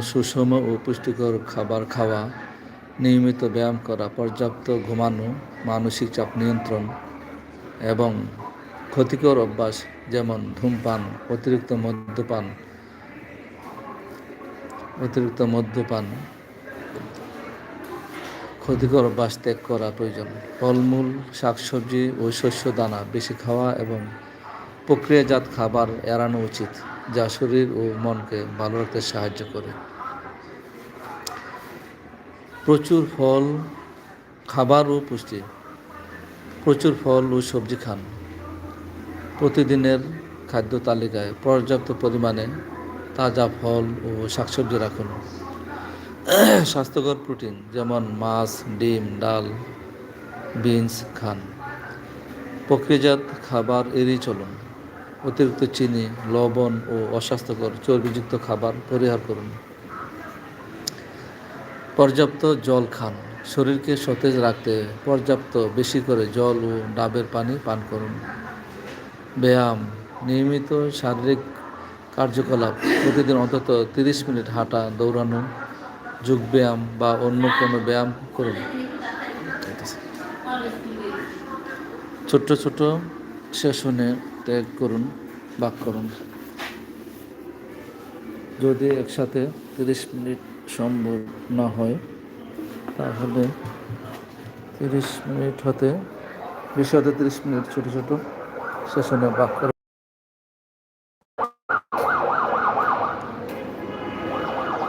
সুষম ও পুষ্টিকর খাবার খাওয়া, নিয়মিত ব্যায়াম করা, পর্যাপ্ত ঘুমানো, মানসিক চাপ নিয়ন্ত্রণ এবং ক্ষতিকর অভ্যাস যেমন ধূমপান, অতিরিক্ত মদ্যপান অতিরিক্ত মদ্যপান, ক্ষতিকর অভ্যাস ত্যাগ করা প্রয়োজন। ফলমূল, শাকসবজি ও শস্য দানা, বেশি খাওয়া এবং প্রক্রিয়াজাত খাবার এড়ানো উচিত। যা শরীর ও মনকে ভালো রাখতে সাহায্য করে। প্রচুর ফল, খাবার ও পুষ্টি। প্রচুর ফল ও সবজি খান। প্রতিদিনের খাদ্য তালিকায় পর্যাপ্ত পরিমাণে তাজা ফল ও শাকসবজি রাখুন। স্বাস্থ্যকর প্রোটিন, যেমন মাছ, ডিম, ডাল, বিনস খান। প্রক্রিয়াজাত খাবার এড়িয়ে চলুন। অতিরিক্ত চিনি, লবণ ও অস্বাস্থ্যকর চর্বিযুক্ত খাবার পরিহার করুন। পর্যাপ্ত জল খান। শরীরকে সতেজ রাখতে পর্যাপ্ত বেশি করে জল ও ডাবের পানি পান করুন। ব্যায়াম, নিয়মিত শারীরিক কার্যকলাপ, প্রতিদিন অন্তত তিরিশ মিনিট হাঁটা, দৌড়ানো যোগব্যায়াম বা অন্য কোনো ব্যায়াম করুন। ছোট্ট ছোট সেশনে ত্যাগ করুন, বাক করুন। যদি একসাথে তিরিশ মিনিট সম্ভব না হয়, তাহলে তিরিশ মিনিট হতে, বিশ হতে তিরিশ মিনিট ছোটো ছোটো সেশনে বাক